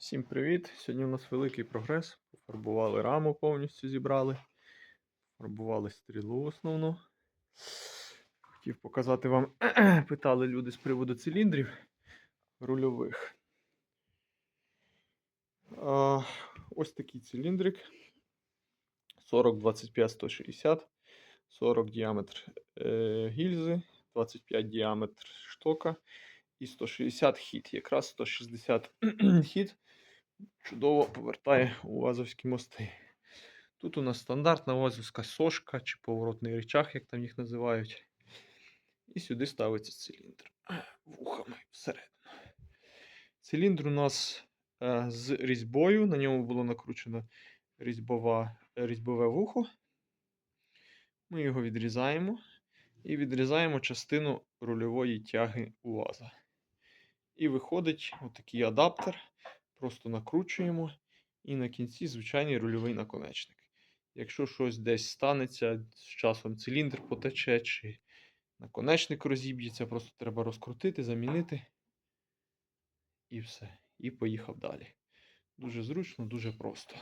Всім привіт! Сьогодні у нас великий прогрес. Пофарбували раму повністю зібрали. Фарбували стрілу основну. Хотів показати вам, питали люди з приводу циліндрів рульових. А, ось такий циліндрик. 40, 25, 160, 40 діаметр е, гільзи, 25 діаметр штока і 160 хід. Якраз 160 хід чудово повертає УАЗовські мости. Тут у нас стандартна УАЗовська сошка чи поворотний речах, як там їх називають. І сюди ставиться циліндр вухами всередину. Циліндр у нас е, з різьбою. На ньому було накручено різьбова, різьбове вухо. Ми його відрізаємо і відрізаємо частину рульової тяги УАЗа. І виходить отакий адаптер. Просто накручуємо, і на кінці звичайний рульовий наконечник. Якщо щось десь станеться, з часом циліндр потече, чи наконечник розіб'ється, просто треба розкрутити, замінити. І все. І поїхав далі. Дуже зручно, дуже просто.